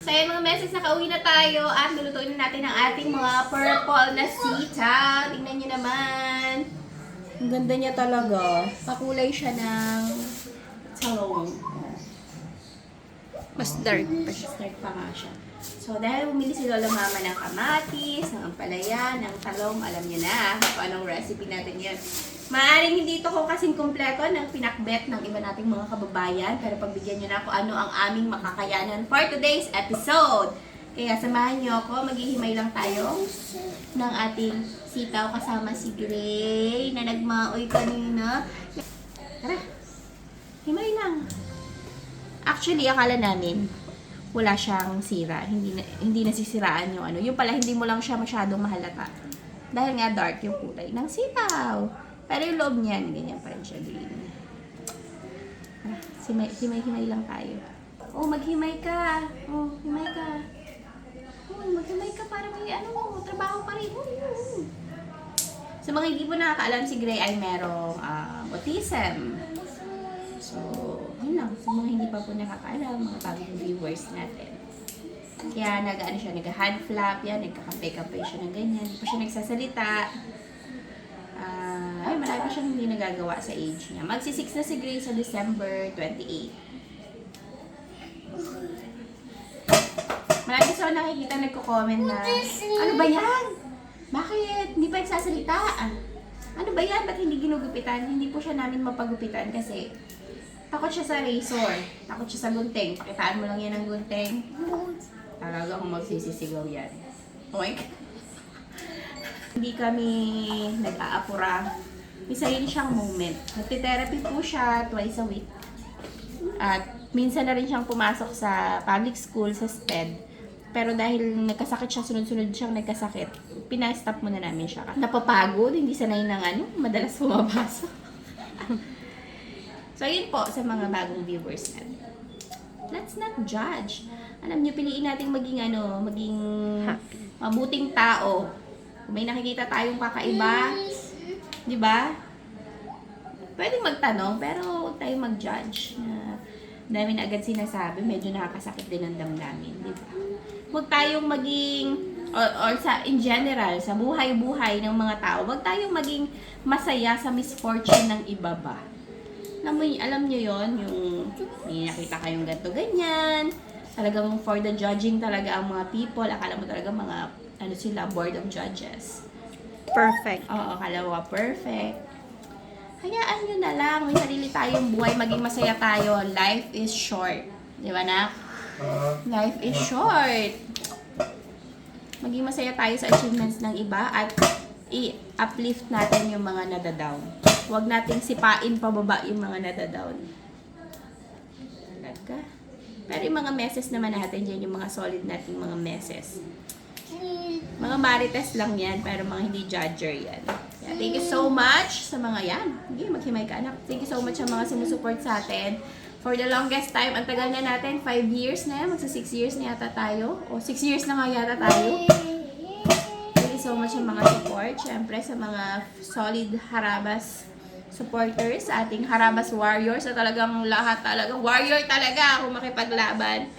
So yan mga meses, nakauwi na tayo at lulutuin na natin ang ating mga purple na sitaw. Tingnan nyo naman. Ang ganda niya talaga. Pakulay siya ng talong. Mas dark pa siya. Start pa nga siya. So, dahil bumili si Lola Mama ng kamatis, ng ampalaya, ng talong, alam niyo na kung anong recipe natin yan. Maaring hindi ito ko kasing kumpleto ng pinakbet ng iba nating mga kababayan, pero pagbigyan niyo na ako ano ang aming makakayanan for today's episode. Kaya samahan niyo ako, maghihimay lang tayo ng ating sitaw kasama si Gray na nagmaoy kanina. Tara, himay lang. Actually, akala namin wala siyang sira. Hindi na, hindi nasisiraan yung ano. Yung pala, hindi mo lang siya masyadong mahalata. Dahil nga dark yung kulay ng sitaw. Pero yung loob niyan, ganyan pa rin siya green. Ah, simay, himay, himay lang tayo. Oh, maghimay ka. Oh, himay ka. Oh, maghimay ka para may ano, trabaho pa rin. Oh. Sa mga hindi po nakakaalam, si Gray ay merong um, autism. So, lang. Sa mga hindi pa po nakakaalam, mga bagong viewers natin. Kaya nag-ano siya, nag-hand flap, yan, nagkakampi-kampi siya ng ganyan. Hindi pa siya nagsasalita. Ah, ay, marami pa siyang hindi nagagawa sa age niya. Magsi-6 na si Grace sa December 28. Marami sa nakikita nagko-comment na, ano ba yan? Bakit? Hindi pa nagsasalita? Ano ba yan? Ba't hindi ginugupitan? Hindi po siya namin mapagupitan kasi takot siya sa razor. Takot siya sa gunting. Pakitaan mo lang yan ng gunting. Talaga kung magsisisigaw yan. Oh my God. Hindi kami nag-aapura. May sarili siyang moment. Nagte-therapy po siya twice a week. At minsan na rin siyang pumasok sa public school, sa SPED. Pero dahil nagkasakit siya, sunod-sunod siyang nagkasakit, pinastop muna namin siya. Napapagod, hindi sanay ng ano, madalas pumapasok. So, yun po sa mga bagong viewers natin. Let's not judge. Alam niyo, piliin natin maging ano, maging mabuting tao. Kung may nakikita tayong kakaiba, di ba? Pwedeng magtanong, pero huwag tayong mag-judge. Na dami na agad sinasabi, medyo nakakasakit din ang damdamin, di ba? Huwag tayong maging, or, or sa, in general, sa buhay-buhay ng mga tao, huwag tayong maging masaya sa misfortune ng iba ba. Alam mo, alam nyo yon yung may nakita kayong ganito ganyan, talagang for the judging talaga ang mga people, akala mo talaga mga, ano sila, board of judges. Perfect. Oo, akala mo perfect. Hayaan nyo na lang, may sarili tayong buhay, maging masaya tayo. Life is short. Di ba na? Life is short. Maging masaya tayo sa achievements ng iba at i-uplift natin yung mga nadadown. Huwag nating sipain pababa yung mga nadadown. Talaga. Pero yung mga messes naman natin dyan, yung mga solid nating mga messes. Mga marites lang yan, pero mga hindi judger yan. Yeah, thank you so much sa mga yan. Hindi, maghimay ka anak. Thank you so much sa mga sinusupport sa atin. For the longest time, ang tagal na natin, 5 years na yan, magsa 6 years na yata tayo. O 6 years na nga yata tayo. Thank you so much sa mga support. Siyempre sa mga solid Harabas supporters, sa ating Harabas Warriors, sa talagang lahat talaga, warrior talaga kung makipaglaban.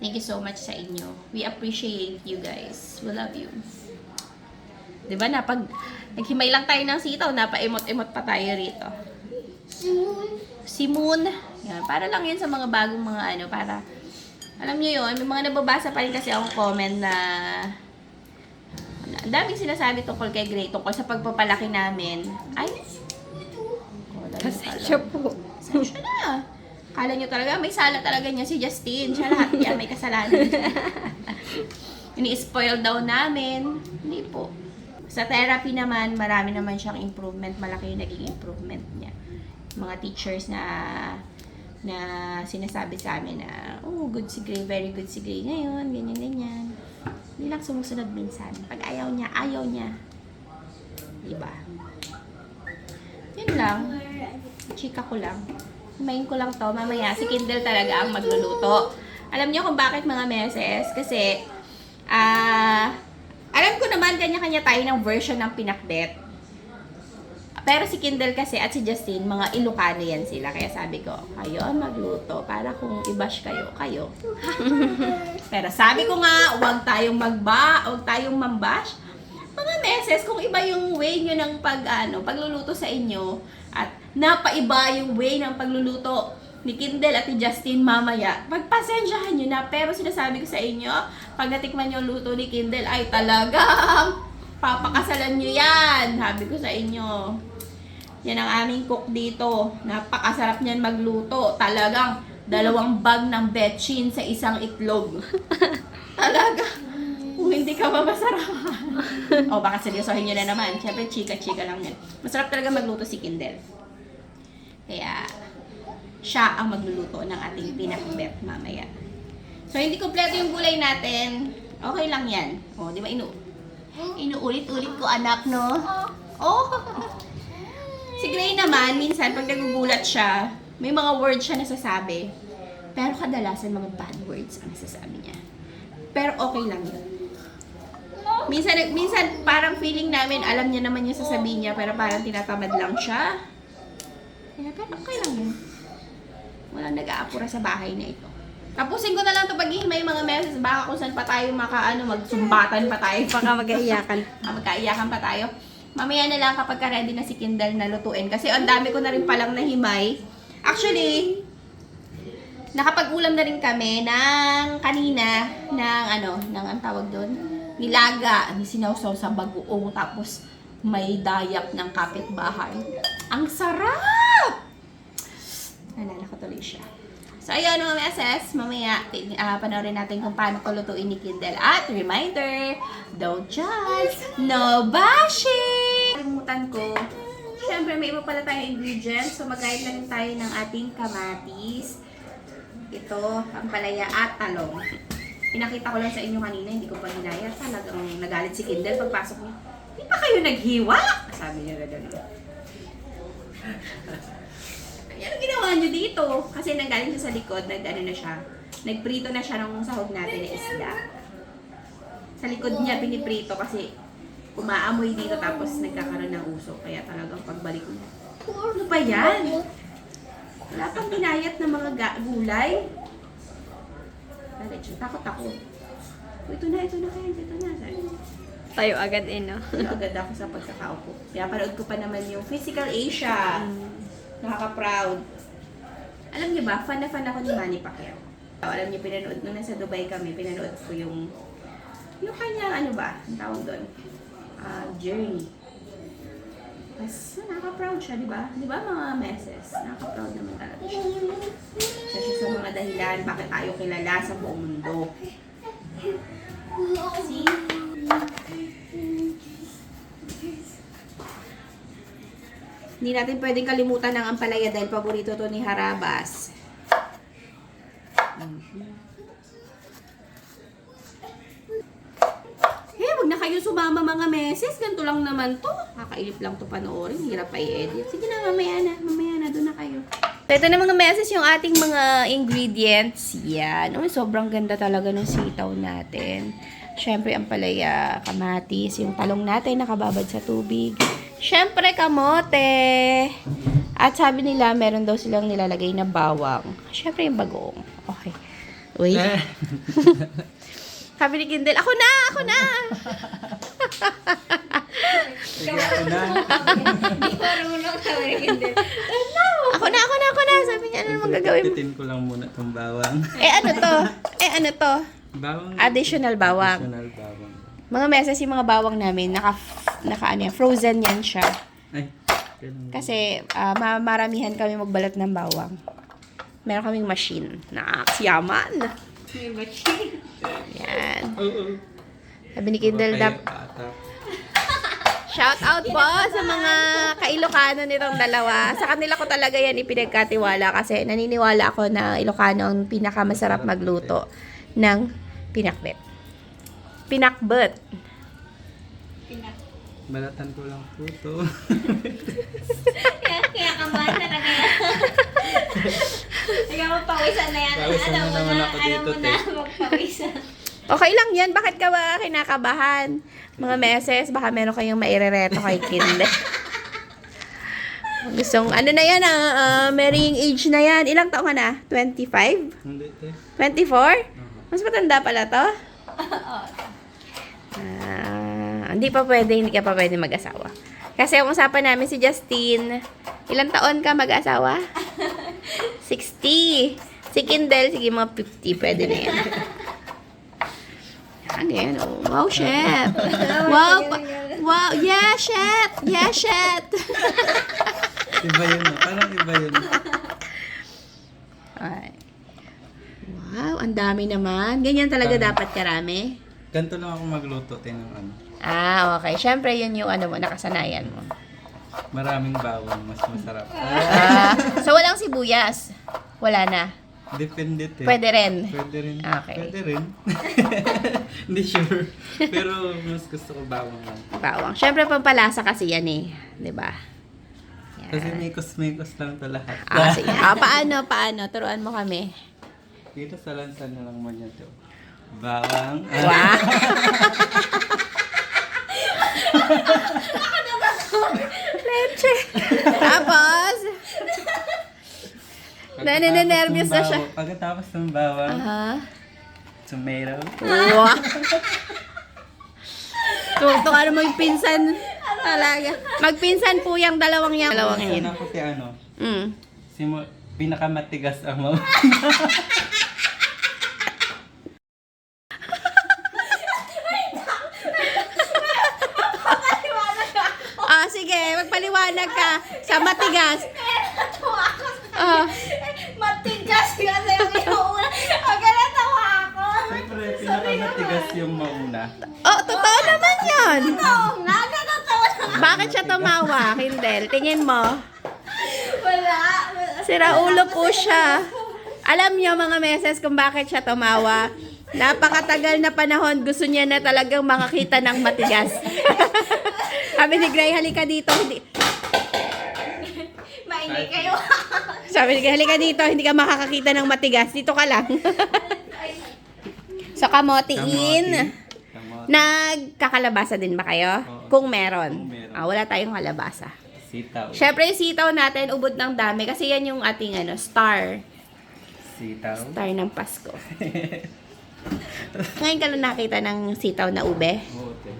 Thank you so much sa inyo. We appreciate you guys. We love you. 'Di ba na pag naghimay lang tayo ng sitaw, napa-emot-emot pa tayo rito. Si Moon. Yan, para lang 'yan sa mga bagong mga ano, para alam niyo 'yon, may mga nababasa pa rin kasi akong comment na daming sinasabi tungkol kay Gray, tungkol sa pagpapalaki namin. Ay, Pasensya pala. po. Pasensya na. Kala nyo talaga, may sala talaga niya si Justin. Siya lahat yan, may kasalanan siya. Ini-spoil daw namin. Hindi po. Sa therapy naman, marami naman siyang improvement. Malaki yung naging improvement niya. Mga teachers na na sinasabi sa amin na, oh, good si Gray, very good si Gray ngayon, ganyan, ganyan. Hindi lang sumusunod minsan. Pag ayaw niya, ayaw niya. Diba? Yun lang. Chika ko lang. Kumain ko lang to. Mamaya, si Kindle talaga ang magluluto. Alam niyo kung bakit mga meses? Kasi, ah, alam ko naman, kanya-kanya tayo ng version ng pinakbet. Pero si Kindle kasi at si Justin, mga Ilocano yan sila. Kaya sabi ko, kayo ang magluto para kung i-bash kayo, kayo. Pero sabi ko nga, huwag tayong magba, huwag tayong mambash. Mga meses, kung iba yung way nyo ng pag, ano, pagluluto sa inyo, at napaiba yung way ng pagluluto ni Kindle at ni Justin mamaya, pagpasensyahan nyo na. Pero sinasabi ko sa inyo, pag natikman nyo luto ni Kindle, ay talagang papakasalan nyo yan. Sabi ko sa inyo. Yan ang aming cook dito. Napakasarap niyan magluto. Talagang dalawang bag ng betchin sa isang itlog. Talaga. Kung hindi ka ba masarapan. o baka seryosohin nyo na naman. Siyempre, chika-chika lang yan. Masarap talaga magluto si Kindle. Kaya, siya ang magluluto ng ating pinakbet mamaya. So, hindi kompleto yung gulay natin. Okay lang yan. O, di ba inu inuulit-ulit ko anak, no? Oh! Si Gray naman, minsan pag nagugulat siya, may mga words siya nasasabi. Pero kadalasan mga bad words ang nasasabi niya. Pero okay lang yun. Minsan, minsan parang feeling namin, alam niya naman yung sasabihin niya, pero parang tinatamad lang siya. Kaya pero okay lang yun. Walang nag-aapura sa bahay na ito. Tapusin ko na lang ito pag may mga messages. Baka kung saan pa tayo maka, ano, magsumbatan pa tayo. Baka mag-iyakan. Ah, magkaiyakan pa tayo. Mamaya na lang kapag ka-ready na si Kindle na lutuin. Kasi ang dami ko na rin palang nahimay. Actually, nakapag-ulam na rin kami ng kanina ng ano, ng ang tawag doon, nilaga, ni sinawsaw sa bagoong tapos may dayak ng kapitbahay. Ang sarap! Nalala ko tuloy siya. So, ayun mga meses, mamaya uh, panoorin natin kung paano ko lutuin ni Kindle. At reminder, don't judge, no bashing! Kalimutan ko, syempre may iba pala tayong ingredients. So, mag-guide rin tayo ng ating kamatis. Ito, ang palaya at talong. Pinakita ko lang sa inyo kanina, hindi ko pa nilaya. Talagang nagalit si Kindle pagpasok niya. Di pa kayo naghiwa? Sabi niya gano'n. Ang ginawa niyo dito. Kasi nanggaling siya sa likod, nag ano na siya. Nagprito na siya ng sahog natin na isda. Sa likod niya, piniprito kasi umaamoy dito tapos nagkakaroon ng usok. Kaya talagang pagbalik ko niya. Ano pa yan? Wala pang binayat ng mga ga- gulay. Diretso, takot ako. "Oh, Ito na, ito na kayo, ito na. Sabi. Tayo agad eh, no? Ano agad ako sa pagkakaupo. Pinapanood ko pa naman yung Physical Asia. Nakaka-proud. Alam niyo ba, fan na fan ako ni Manny Pacquiao. Alam niyo, pinanood, nung nasa Dubai kami, pinanood ko yung, yung kanya, ano ba, ang tawag doon, Ah, journey. Mas nakaka-proud siya, di ba? Di ba mga meses? Nakaka-proud naman talaga siya. Isa siya sa mga dahilan bakit tayo kilala sa buong mundo. See? Hindi natin pwedeng kalimutan ng ampalaya dahil paborito to ni Harabas. Eh, wag na kayo sumama mga Ganito lang naman to. Kakailip lang to panoorin. Hirap pa i-edit. Sige na, mamaya na. Mamaya na, doon na kayo. Ito na mga meses yung ating mga ingredients. Yan. Oh, sobrang ganda talaga ng sitaw natin. Siyempre, ang palaya, kamatis, yung talong natin nakababad sa tubig. Siyempre, kamote. At sabi nila, meron daw silang nilalagay na bawang. Siyempre, yung bagoong. Okay. Uy. Sabi ni Kindle, ako na! Ako na! Ikaw na. Hindi marunong Kindle. Ako na, ako na, ako na! Sabi niya, ano naman gagawin mo? Titin ko lang muna itong bawang. Eh, ano to? Eh, ano to? Bawang. Additional bawang. Additional bawang. Mga meses yung mga bawang namin, naka, naka ano yan, frozen yan siya. Ay. Kasi ma- maramihan kami magbalat ng bawang. Meron kaming machine na yaman. May machine. Yan. Oo. Sabi ni Kindle, Baka dap, kayo bata. Shout out po sa mga kailokano nitong dalawa. Sa kanila ko talaga yan ipinagkatiwala kasi naniniwala ako na Ilocano ang pinakamasarap magluto ng pinakbet. Pinakbet. Balatan ko lang po to. Kaya, kaya kamahan talaga yan. Kaya magpawisan na yan. Pawisan alam na mo naman na, ako alam dito, mo na, te. magpawisan. Okay lang yan. Bakit ka ba kinakabahan? Mga meses, baka meron kayong mairereto kay Kindle. Gustong, ano na yan, ah, ah, marrying age na yan. Ilang taon ka na? 25? Hindi, te. 24? Mas matanda pala to? Ah, hindi pa pwede, hindi ka pa pwede mag-asawa. Kasi ang usapan namin si Justin, ilang taon ka mag-asawa? 60. Si Kindle, sige mga 50, pwede na yan. Ano yan? Oh, wow, chef. Wow, pa- wow, yeah, chef. Yeah, chef. Iba yun, ah. parang iba yun. Ay. Wow, ang dami naman. Ganyan talaga Tama. dapat karami. Ganito lang ako magluto, ng ano. Ah, okay. Siyempre, yun yung ano mo, nakasanayan mo. Maraming bawang, mas masarap. Ah, so, walang sibuyas. Wala na. Depende, te. Pwede rin. Pwede rin. Okay. Pwede rin. Hindi sure. Pero mas gusto ko bawang lang. Bawang. Siyempre, pampalasa kasi yan eh. 'Di ba? Yan. Kasi mikos-mikos lang to lahat. Ah, sige. Ah, paano, paano? Turuan mo kami. Dito sa lansa na lang mo niya to. Bawang. Wow. Leche. Tapos, Nanininervyos na siya. Pagkatapos ng bawang, aha. tomato. Wow. Tuto ka naman yung pinsan. Talaga. Magpinsan po yung dalawang yan. Dalawang yan. Sana ko si ano, Mm. si mo, pinakamatigas ang mga. Ah, sige. Magpaliwanag ka sa matigas. Ah. Matigas kasi yung inuuna. Ang natawa ako. Siyempre, pinakamatigas yung mauna. Oh, totoo naman yun. Oo nga, natatawa na. Bakit siya tumawa, Kindel? Tingin mo. Wala. Sira ulo po siya. Alam niyo mga meses kung bakit siya tumawa. Napakatagal na panahon, gusto niya na talagang makakita ng matigas. Sabi ni Gray, halika dito. Hindi. Maingi kayo. Sabi ni Gray, halika dito, hindi ka makakakita ng matigas. Dito ka lang. so, kamotiin. Kamote. Nagkakalabasa din ba kayo? Oo. Kung meron. Kung meron. Ah, wala tayong kalabasa. Sitaw. Siyempre, yung sitaw natin, ubod ng dami. Kasi yan yung ating ano, star. Sitaw. Star ng Pasko. Ngayon ka lang nakita ng sitaw na ube? Oo, te.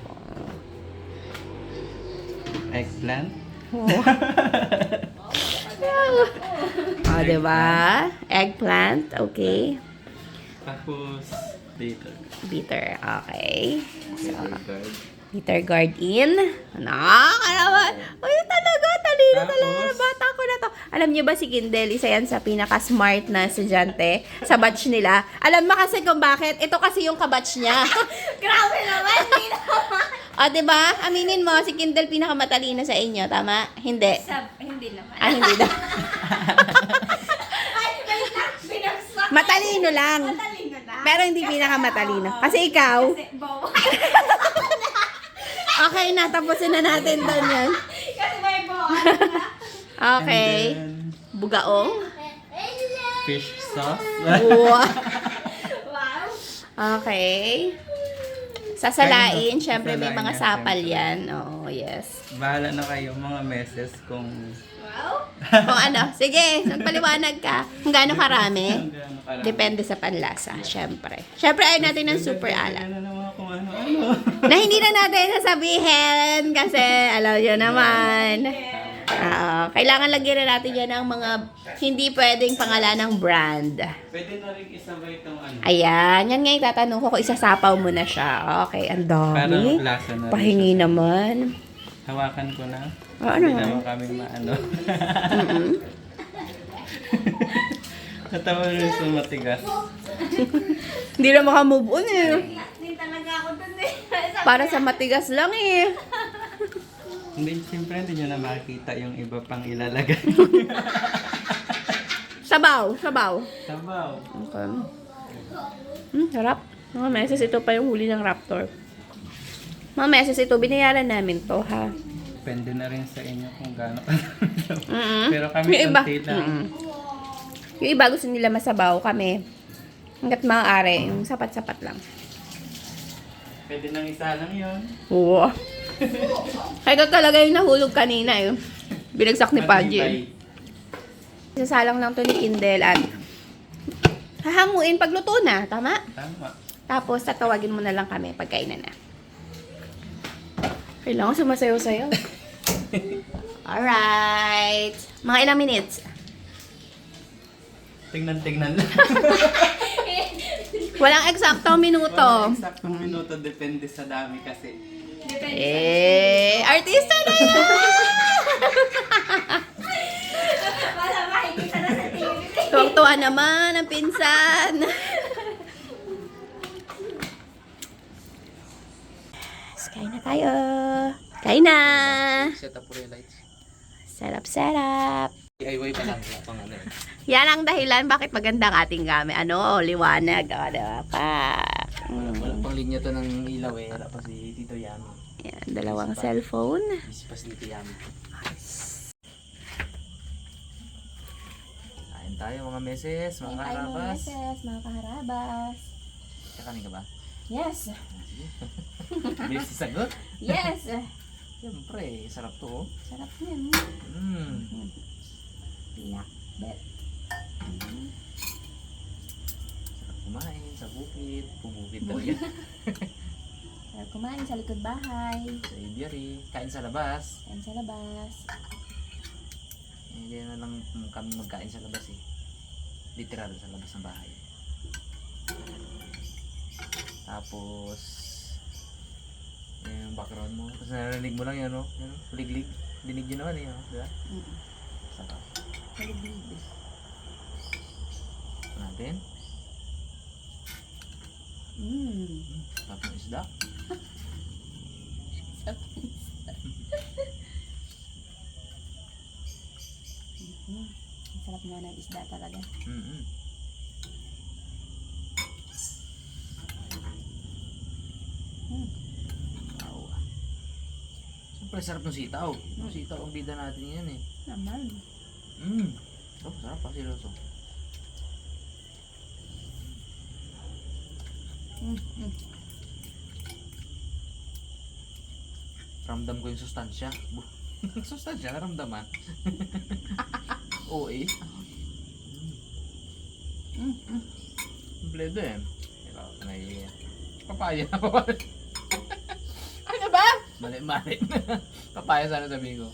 Eggplant. O, oh, diba? Eggplant, okay. Tapos, bitter. Bitter, okay. Bitter gourd. Bitter guard in. Nakakalaman. Ay, talaga, talino Tapos? talaga. Bata ko na to. Alam niyo ba si Kindle, isa yan sa pinaka-smart na estudyante sa batch nila. Alam mo kasi kung bakit? Ito kasi yung kabatch niya. Grabe naman. Hindi naman. o, diba? Aminin mo, si Kindle pinakamatalino sa inyo. Tama? Hindi. Sab, hindi naman. Ah, hindi lang. Binagsak. Matalino lang. Matalino na. Pero hindi pinakamatalino. Kasi ikaw, Kasi. okay na, tapusin na natin doon yan. Kasi may bawal na. Okay. And Bugaong. then, fish sauce. Wow. Wow. Okay. Sasalain, Kind of. syempre may Sasalain mga yan, sapal syempre. yan. Oo, yes. Bahala na kayo mga meses kung Wow. Kung ano, sige, paliwanag ka. Kung gaano karami, kung gaano karami. depende sa panlasa, syempre. Syempre, ayaw natin ng super alat. Ano naman kung ano-ano. Na hindi na natin sasabihin kasi alam nyo naman. Oo, kailangan lagyan na natin yan ng mga hindi pwedeng pangalan ng brand. Pwede na rin isabay itong ano. Ayan, yan nga yung tatanong ko kung isasapaw mo na siya. Okay, ang dami. lasa na rin Pahingi siya. naman. Hawakan ko na. Oo ano Hindi naman. naman kami maano. Mm-mm. Natawa rin sa matigas. Hindi na makamove on eh. Talaga ako dun eh. Para sa matigas lang eh. Hindi, siyempre hindi nyo na makikita yung iba pang ilalagay. Sabaw, sabaw. Sabaw. Okay. Hmm, sarap. Mga meses, ito pa yung huli ng raptor. Mga meses, ito, binayaran namin to, ha? Depende na rin sa inyo kung gaano ka. Mm-mm. Pero kami Yung iba, lang. mm-mm. Yung iba gusto nila masabaw kami. Hanggat maaari, yung sapat-sapat lang. Pwede nang isa lang yun. Oo. Kaya ito talaga yung nahulog kanina eh. Binagsak ni Paji. Matibay. Sasalang lang to ni Kindle at hahanguin pagluto na, tama? Tama. Tapos tatawagin mo na lang kami pagkainan na. Kailangan sumasayaw-sayaw. Alright. Mga ilang minutes? Tingnan-tingnan lang. Walang eksaktong minuto. Walang Eksaktong minuto, depende sa dami kasi. Eh, artista na yan! Para makikita na sa TV. Tuwang-tuwa naman ang pinsan. Yes, Kain na tayo. Kain na. Set up for lights. Sarap, sarap. DIY pa lang. Wala pang ano eh. Yan ang dahilan bakit maganda ang ating gamit. Ano, liwanag. O, diba pa? Wala, wala pang linya to ng ilaw eh. Wala pa si Tito Yami. Yan, dalawang cellphone. Busy pa si Tito Yami. Kain tayo mga meses, mga karabas. mga kaharabas. Kakanin ka ba? Yes. Bilis si sagot. Yes. Siyempre, sarap to oh. Sarap niyan. Mm. Pinakbet. Sarap kumain sa bukid. Pubukid talaga. Sarap kumain sa likod bahay. sa aviary. Kain sa labas. Kain sa labas. Hindi na lang kami magkain sa labas eh. Literal sa labas ng bahay. Tapos, yung background mo. Tapos narinig mo lang yun, no? Yun, liglig. Dinig yun naman eh, no? Diba? Mm-mm. Sarap. Maliglig. Natin. Mm. Sarap ng isda. Mm. Ang sarap nga ng isda talaga. Mm-mm. Mm. Wow. Siyempre, sarap ng sitaw. Yung sitaw ang bida natin yan eh. Naman. Mm. Oh, sarap pa, seryoso. Mm. Ramdam ko yung sustansya. Sustansya, naramdaman. Oo eh. Mm. Mm. Bledo eh. Ikaw, may papaya na papaya. Ano ba? Mali, mali. papaya sana sabihin ko.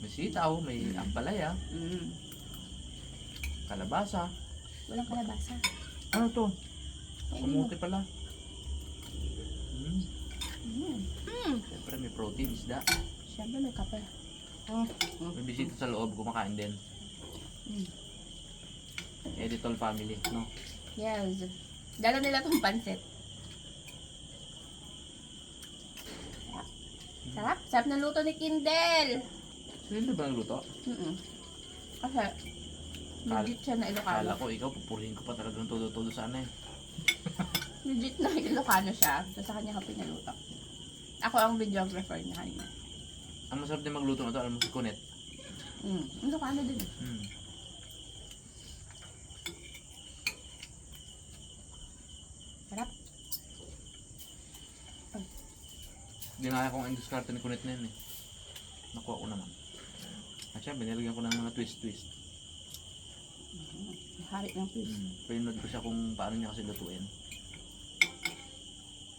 May sitaw, may ampalaya, Mm. kalabasa. Walang kalabasa. Ano to? Kamuti pala. Mm. Mm. Mm. Siyempre may protein, isda. Siyempre may kape. Oh. Mm. May bisita sa loob, kumakain din. Mm. Edital family, no? Yes. Dala nila tong pansit. Sarap. Sarap. Na luto ni Kindle. Sino ba nagluto? Mm Kasi, legit siya na Kala Ilocano. ko, ikaw, pupurihin ko pa talagang todo-todo sana eh. Legit na Ilocano siya. So, sa kanya ko pinaluto. Ako ang videographer niya kanina. Ang masarap din magluto na to, alam mo si Kunet. Mm. Ilocano din. Mm. Sarap. Ginaya kong induskarte ni Kunet na yun eh. Nakuha ko naman. At siya, binilagyan ko ng mga twist-twist. Hari ng fish. Mm. Pinod ko siya kung paano niya kasi lutuin.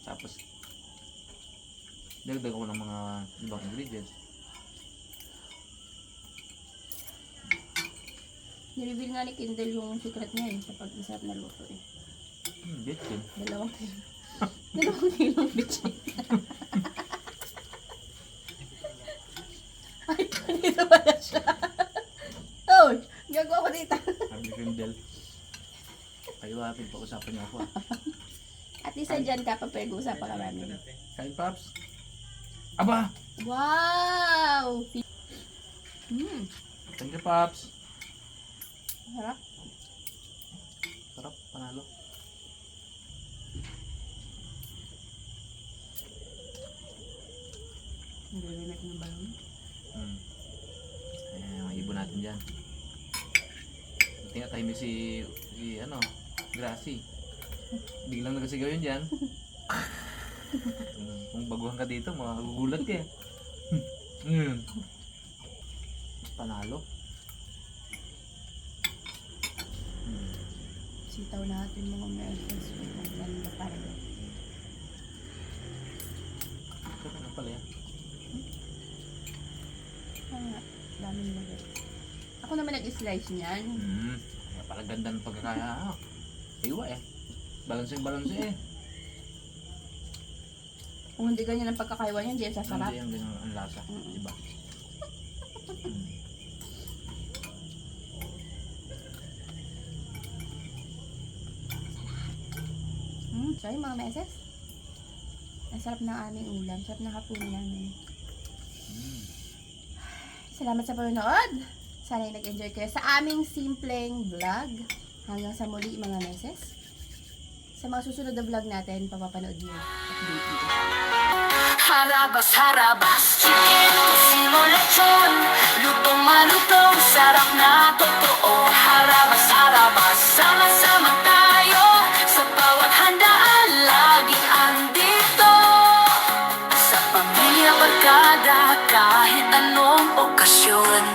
Tapos, dagdag ko ng mga ibang ingredients. Nireveal nga ni Kindle yung secret niya eh, sa pag-isarap na luto eh. Hmm, bitchin. Dalawang kilo. Dalawang kilong bitchin. Ay, dito pala siya. Oh, gagawa ko dito. Sabi ni Findel. Kayo hapin, pausapan niyo ako ah. At isa dyan ka, papag-uusapan ka namin. Kain Paps. Aba! Wow! Hmm, Thank you Paps. sarap. Sarap, panalo. Nililinig ng balon. Hmm. Ayan, mga ibon natin dyan. Tingnan tahimik si, si ano, Gracie. Biglang nagasigaw yun dyan. kung, baguhan ka dito, magugulat ka eh. Hmm. Panalo. Hmm. Sitaw natin mga meses. Ang ganda pa rin. Saka na pala yan. Ah, daming nugget. Ako naman nag-slice niyan. Hmm. Kaya pala ganda ng pagkakaya. Ah. Iwa eh. Balancing balanse eh. Kung hindi ganyan ang pagkakaiwa niya, hindi yan sasarap. Hindi yung ganyan ang lasa. Mm-mm. Diba? Hmm. Hmm, sorry mga meses. Ang sarap ng aming ulam. Sarap ng hapunan namin. Hmm. Salamat sa panonood. Sana nag-enjoy kayo sa aming simpleng vlog. Hanggang sa muli mga meses. Sa mga susunod na vlog natin, papapanood niyo. Update dito. Harabas, harabas Chicken, tosino, lechon Lutong malutong, sarap na totoo Harabas, harabas Sama-sama tayo Sa bawat handaan Laging andito Sa pamilya, barkada Kahit anong okasyon